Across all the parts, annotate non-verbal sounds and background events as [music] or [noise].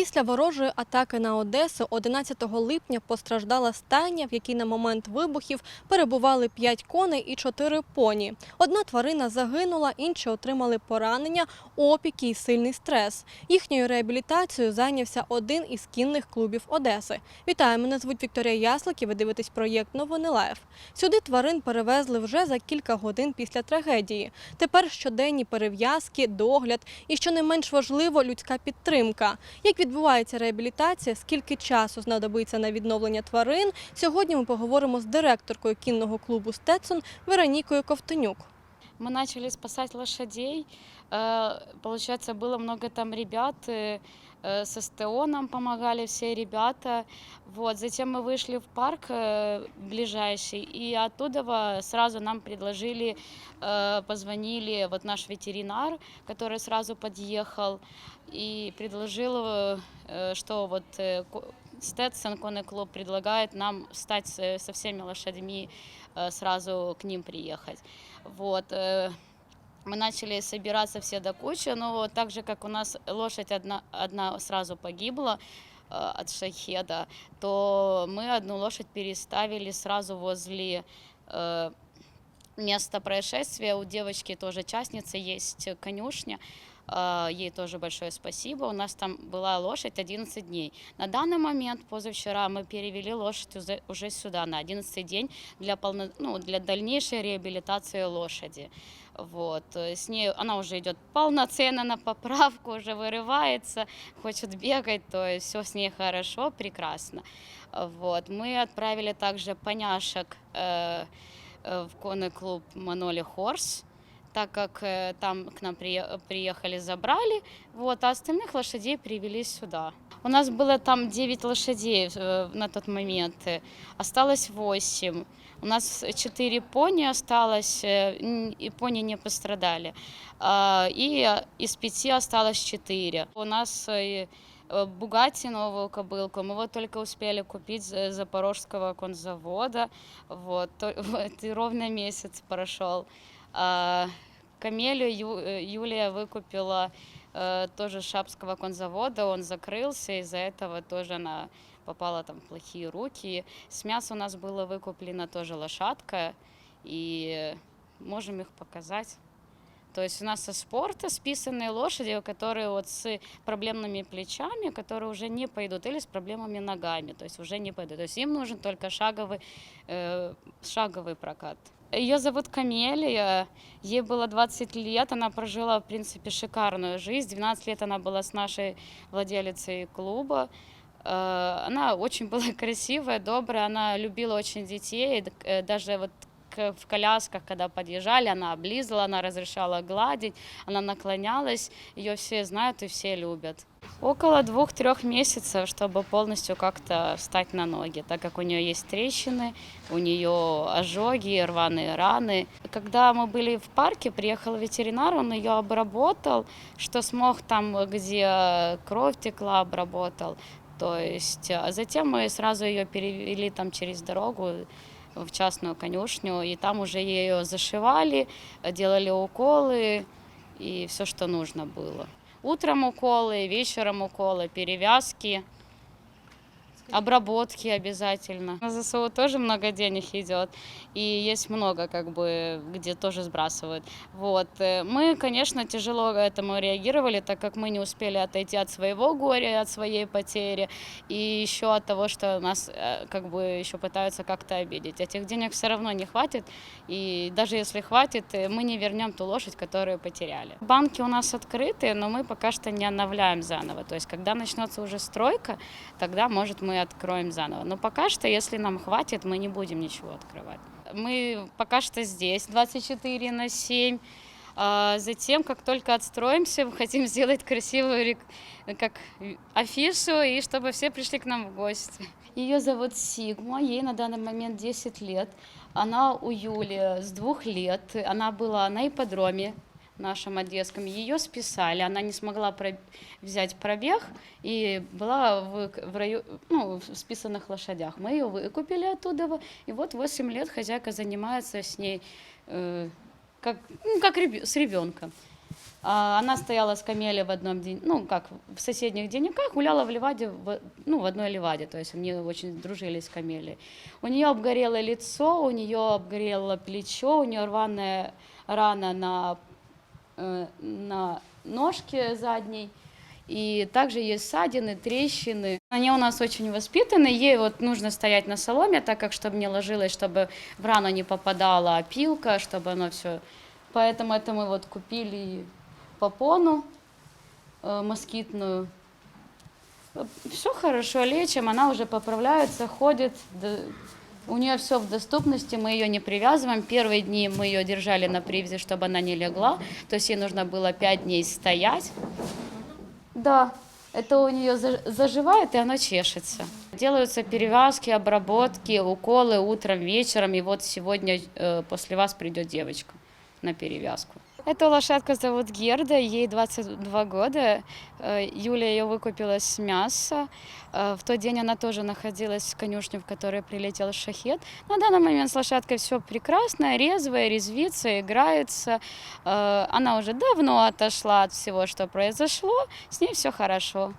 Після ворожої атаки на Одесу 11 липня постраждала стайня, в якій на момент вибухів перебували 5 коней і 4 поні. Одна тварина загинула, інші отримали поранення, опіки і сильний стрес. Їхньою реабілітацією зайнявся один із кінних клубів Одеси. Вітаю, мене звуть Вікторія Яслик і ви дивитесь проєкт Новини Лайф. Сюди тварин перевезли вже за кілька годин після трагедії. Тепер щоденні перев'язки, догляд і, що не менш важливо, людська підтримка. Як відбувається реабілітація, скільки часу знадобиться на відновлення тварин? Сьогодні ми поговоримо з директоркою кінного клубу Стецон Веронікою Ковтонюк. Мы начали спасать лошадей. Э, Получается, было много там ребят. э, э, Со СТО нам помогали все ребята. Вот. Затем мы вышли в парк э, ближайший, и оттуда во- сразу нам предложили, э, позвонили вот наш ветеринар, который сразу подъехал и предложил, э, э, что вот э, ко- Сtetson конный клуб предлагает нам встать с- со всеми лошадьми, э, сразу к ним приехать. Вот. э, Мы начали собираться все до кучи, но вот так же, как у нас лошадь одна, одна сразу погибла э, от шахеда, то мы одну лошадь переставили сразу возле э, места происшествия. У девочки тоже частницы есть конюшня. Э, Ей тоже большое спасибо. У нас там была лошадь 11 дней. На данный момент, позавчера, мы перевели лошадь уже- уже сюда, на 11 день, для, полно, ну, для дальнейшей реабилитации лошади. Вот. э, С ней она уже идет полноценно на поправку, уже вырывается, хочет бегать, то есть все с ней хорошо, прекрасно. Вот. Мы отправили также поняшек э, э, в конный клуб Маноли Хорс, так как э, там к нам прие- приехали, забрали, вот, а остальных лошадей привели сюда. У нас было там 9 лошадей э, на тот момент, э, осталось 8. У нас 4 пони осталось, э, н- и пони не пострадали. А, И э, из 5 осталось 4. У нас э, э, Бугатти новую кобылку. Мы вот только успели купить с Запорожского конзавода. [laughs] Вот, то- вот, и ровно месяц прошел. А, Камелю Ю- э, Юлия выкупила э, тоже с Шапского конзавода. Он закрылся, из-за этого тоже она попала там в плохие руки. С мяса у нас было выкуплено тоже лошадка, и можем их показать. То есть у нас со спорта списанные лошади, которые вот с проблемными плечами, которые уже не пойдут, или с проблемами ногами, то есть уже не пойдут. То есть им нужен только шаговый, э, шаговый прокат. Ее зовут Камелия, ей было 20 лет, она прожила, в принципе, шикарную жизнь. 12 лет она была с нашей владелицей клуба. Э, Она очень была [laughs] красивая, добрая, она любила очень детей, д- э, даже вот к- в колясках, когда подъезжали, она облизывала, она разрешала гладить, она наклонялась, ее все знают и все любят. Около двух-трех месяцев, чтобы полностью как-то встать на ноги, так как у нее есть трещины, у нее ожоги, рваные раны. Когда мы были в парке, приехал ветеринар, он ее обработал, что смог там, где кровь текла, обработал. То есть, а затем мы сразу ее перевели там через дорогу в частную конюшню, и там уже ее зашивали, делали уколы и все, что нужно было. Утром уколы, вечером уколы, перевязки, Обработки обязательно. На ЗСУ тоже много денег идет, и есть много, как бы, где тоже сбрасывают. Вот. э, Мы, конечно, тяжело к этому реагировали, так как мы не успели отойти от своего горя, от своей потери, и еще от того, что нас э, как бы еще пытаются как-то обидеть. Этих денег все равно не хватит, и даже если хватит, э, мы не вернем ту лошадь, которую потеряли. Банки у нас открыты, но мы пока что не обновляем заново. То есть, когда начнется уже стройка, тогда, может, мы откроем заново. Но пока что, если нам хватит, мы не будем ничего открывать. Мы пока что здесь 24 на 7. А затем, как только отстроимся, [laughs] мы хотим сделать красивую рек- как афишу, и чтобы все пришли к нам в гости. Ее зовут Сигма, ей на данный момент 10 лет. Она у Юли с двух лет. Она была на ипподроме нашем одесском. Ее списали, она не смогла про- взять пробег и была в, в, раю- ну, в списанных лошадях. Мы ее выкупили оттуда, и вот 8 лет хозяйка занимается с ней э, как, ну, как ребё- с ребенком. А, Она стояла с камели в одном день, ну как в соседних денниках, гуляла в ливаде, в, ну в одной ливаде, то есть они очень дружили с камелей. У нее обгорело лицо, у нее обгорело плечо, у нее рваная рана на, на ножке задней. И также есть ссадины, трещины. Они у нас очень воспитаны. Ей вот нужно стоять на соломе, так как чтобы не ложилось, чтобы в рану не попадала опилка, чтобы оно все. Поэтому это мы вот купили попону э, москитную. Все хорошо, лечим, она уже поправляется, ходит. У нее все в доступности, мы ее не привязываем. Первые дни мы ее держали на привязи, чтобы она не легла. То есть ей нужно было 5 дней стоять. Да, это у нее заживает и оно чешется. Делаются перевязки, обработки, уколы утром, вечером. И вот сегодня э, после вас придет девочка на перевязку. Эту лошадку зовут Герда, ей 22 года. Э, Юля ее выкупила с мяса. Э, В тот день она тоже находилась в конюшне, в которой прилетел шахет. На данный момент с лошадкой все прекрасно, резвая, резвится, играется. Э, Она уже давно отошла от всего, что произошло. С ней все хорошо.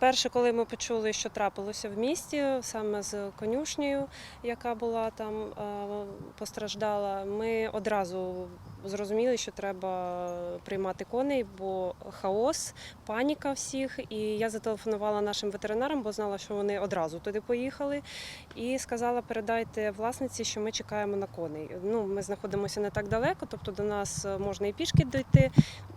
Перше, коли ми почули, що трапилося в місті, саме з конюшнею, яка була там е, постраждала, ми одразу зрозуміли, що треба приймати коней, бо хаос, паніка всіх. І я зателефонувала нашим ветеринарам, бо знала, що вони одразу туди поїхали. І сказала, передайте власниці, що ми чекаємо на коней. Ну, ми знаходимося не так далеко, тобто до нас можна і пішки дойти.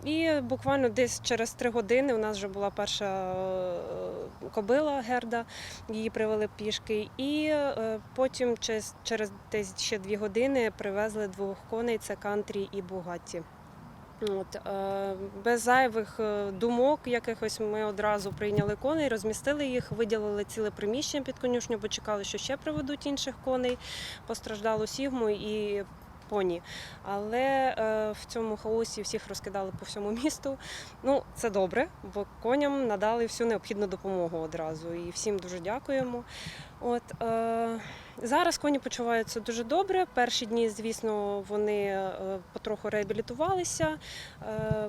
І буквально десь через три години у нас вже була перша е, кобила Герда, її привели пішки. І е, потім через, через десь ще дві години привезли двох коней: це кантрі і Бугатті. От, е, без зайвих е, думок якихось ми одразу прийняли коней, розмістили їх, виділили ціле приміщення під конюшню, бо чекали, що ще приведуть інших коней. Постраждало сігму і поні. Але е, в цьому хаосі всіх розкидали по всьому місту. Ну, це добре, бо коням надали всю необхідну допомогу одразу. І всім дуже дякуємо. От, е, зараз коні почуваються дуже добре. Перші дні, звісно, вони е, потроху реабілітувалися. Е,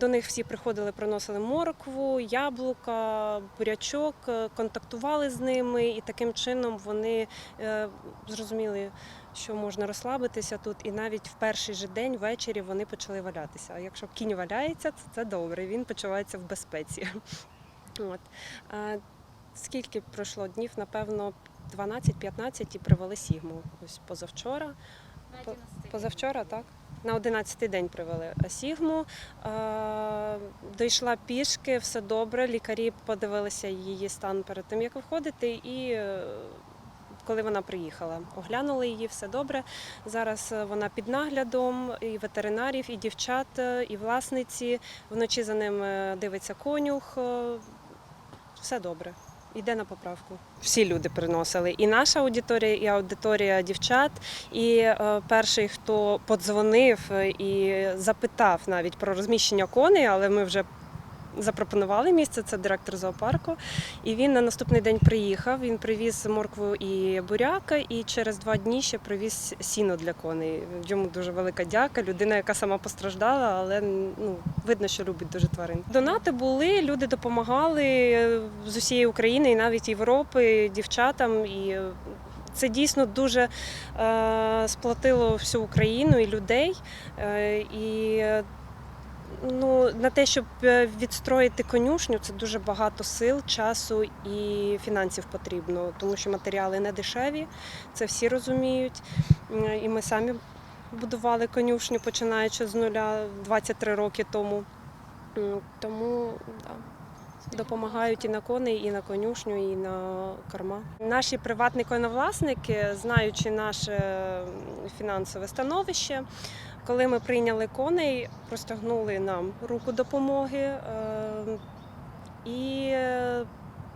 до них всі приходили, приносили моркву, яблука, бурячок, е, контактували з ними, і таким чином вони зрозуміли, що можна розслабитися тут. І навіть в перший же день ввечері вони почали валятися. А якщо кінь валяється, то це добре. Він почувається в безпеці. [laughs] От. Скільки пройшло днів? Напевно, 12-15 і привели сігму. Ось позавчора. Позавчора, так? На 11-й день привели Сігму. Е, Дійшла пішки, все добре. Лікарі подивилися її стан перед тим, як виходити, і е, коли вона приїхала, оглянули її, все добре. Зараз е, вона під наглядом і ветеринарів, і дівчат, е, і власниці. Вночі за ним е, дивиться конюх. е, Все добре. Йде на поправку. Всі люди приносили. І наша аудиторія, і аудиторія дівчат. І е, перший, хто подзвонив е, і запитав навіть про розміщення коней, але ми вже запропонували місце, це директор зоопарку. І він на наступний день приїхав. Він привіз моркву і буряка, і через два дні ще привіз сіно для коней. Йому дуже велика дяка. Людина, яка сама постраждала, але ну, видно, що любить дуже тварин. Донати були, люди допомагали е, з усієї України і навіть Європи, дівчатам. І е, це дійсно дуже е, сплотило всю Україну і людей. Е, і е, ну, на те, щоб е, відстроїти конюшню, це дуже багато сил, часу і фінансів потрібно, тому що матеріали не дешеві, це всі розуміють. І ми самі будували конюшню, починаючи з нуля 23 роки тому. Тому да, допомагають і на коней, і на конюшню, і на корма. Наші приватні коновласники, знаючи наше фінансове становище, коли ми прийняли коней, простягнули нам руку допомоги. е, І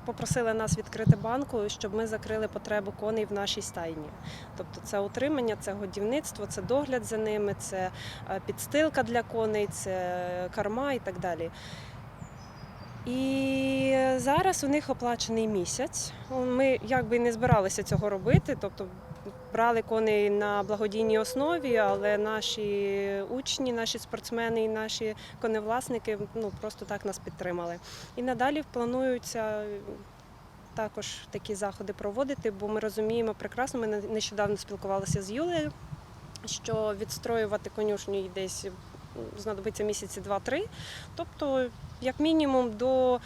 попросили нас відкрити банку, щоб ми закрили потребу коней в нашій стайні. Тобто це утримання, це годівництво, це догляд за ними, це е, підстилка для коней, це карма і так далі. І зараз у них оплачений місяць. Ми якби не збиралися цього робити, тобто брали коней на благодійній основі, але наші учні, наші спортсмени і наші коневласники ну, просто так нас підтримали. І надалі плануються також такі заходи проводити, бо ми розуміємо прекрасно, ми нещодавно спілкувалися з Юлею, що відстроювати конюшню їй десь знадобиться місяці два-три. Тобто, як мінімум, до е,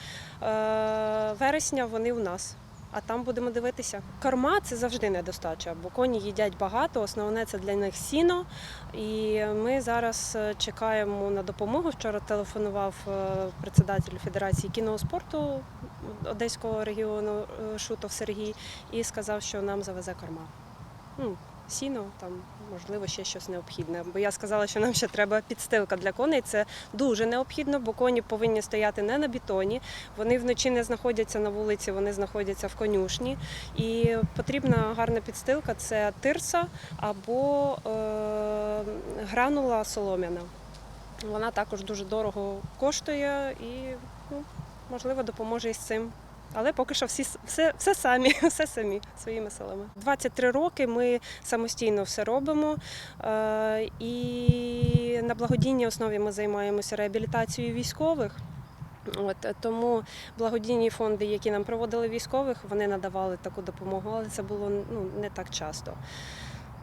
вересня вони у нас. А там будемо дивитися. Корма це завжди недостача, бо коні їдять багато. Основне це для них сіно. І ми зараз е, чекаємо на допомогу. Вчора телефонував е, председатель Федерації кіноспорту Одеського регіону е, Шутов Сергій і сказав, що нам завезе корма. Сіно, там можливо ще щось необхідне. Бо я сказала, що нам ще треба підстилка для коней. Це дуже необхідно, бо коні повинні стояти не на бетоні. Вони вночі не знаходяться на вулиці, вони знаходяться в конюшні. І потрібна гарна підстилка це тирса або е, гранула солом'яна. Вона також дуже дорого коштує і ну, можливо допоможе із цим. Але поки що всі все, все самі, [laughs] все самі своїми силами. 23 роки ми самостійно все робимо. Е, і на благодійній основі ми займаємося реабілітацією військових. От е, тому благодійні фонди, які нам проводили військових, вони надавали таку допомогу, але це було ну, не так часто.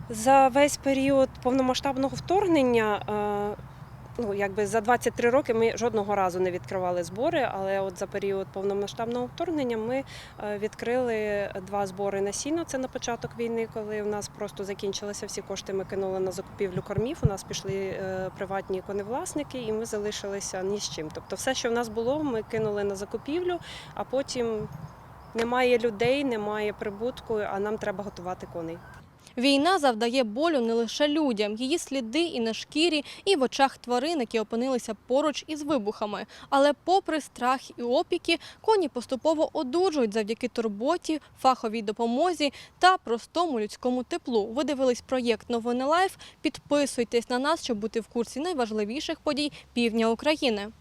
За весь період повномасштабного вторгнення. Ну, якби за 23 роки ми жодного разу не відкривали збори, але от за період повномасштабного вторгнення ми е, відкрили два збори на сіно. Це на початок війни, коли у нас просто закінчилися всі кошти. Ми кинули на закупівлю кормів. У нас пішли е, приватні коневласники, і ми залишилися ні з чим. Тобто, все, що в нас було, ми кинули на закупівлю, а потім немає людей, немає прибутку, а нам треба готувати коней. Війна завдає болю не лише людям, її сліди і на шкірі, і в очах тварин, які опинилися поруч із вибухами. Але, попри страх і опіки, коні поступово одужують завдяки турботі, фаховій допомозі та простому людському теплу. Ви дивились проєкт Новини Лайф. Підписуйтесь на нас, щоб бути в курсі найважливіших подій півдня України.